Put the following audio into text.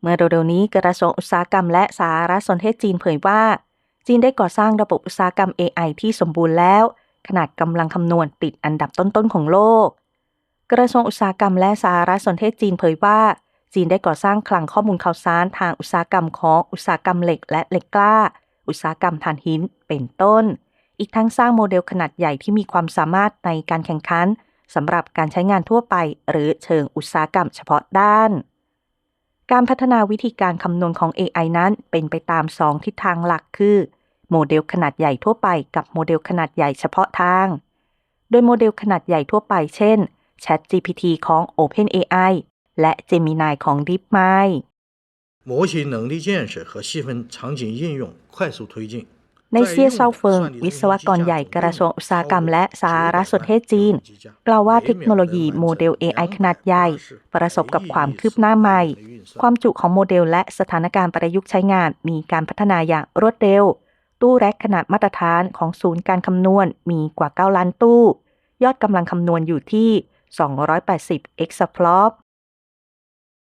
เมื่อเร็วๆนี้กระทรวงอุตสาหกรรมและสารสนเทศจีนเผยว่า จีนได้ก่อสร้างระบบอุตสาหกรรม AI ที่สมบูรณ์แล้ว ขนาดกำลังคำนวณติดอันดับต้นๆของโลก กระทรวงอุตสาหกรรมและสารสนเทศจีนเผยว่า จีนได้ก่อสร้างคลังข้อมูลข่าวสารทางอุตสาหกรรมของอุตสาหกรรมเหล็กและเหล็กกล้า อุตสาหกรรมถ่านหินเป็นต้น อีกทั้งสร้างโมเดลขนาดใหญ่ที่มีความสามารถในการแข่งขันสำหรับการใช้งานทั่วไป หรือเชิงอุตสาหกรรมเฉพาะด้าน การพัฒนาวิธีการคำนวณของ AI นั้นเป็นไปตาม 2 ทิศทางหลักคือ โมเดลขนาดใหญ่ทั่วไปกับโมเดลขนาดใหญ่เฉพาะทาง โดยโมเดลขนาดใหญ่ทั่วไป เช่น ChatGPT ของ OpenAI และ Gemini ของ DeepMind 模型能力建设和细分场景应用快速推进。 ในเซียเซาเฟิง วิศวกรใหญ่กระทรวงอุตสาหกรรมและสารสนเทศจีน กล่าวว่าเทคโนโลยีโมเดล AI ขนาดใหญ่ ประสบกับความคืบหน้าใหม่ ความจุของโมเดลและสถานการณ์ประยุกต์ใช้งาน มีการพัฒนาอย่างรวดเร็ว ตู้แร็กขนาดมาตรฐานของศูนย์การคำนวณมีกว่า 9 ล้านตู้ ยอดกำลังคำนวณอยู่ที่ 280 exaflop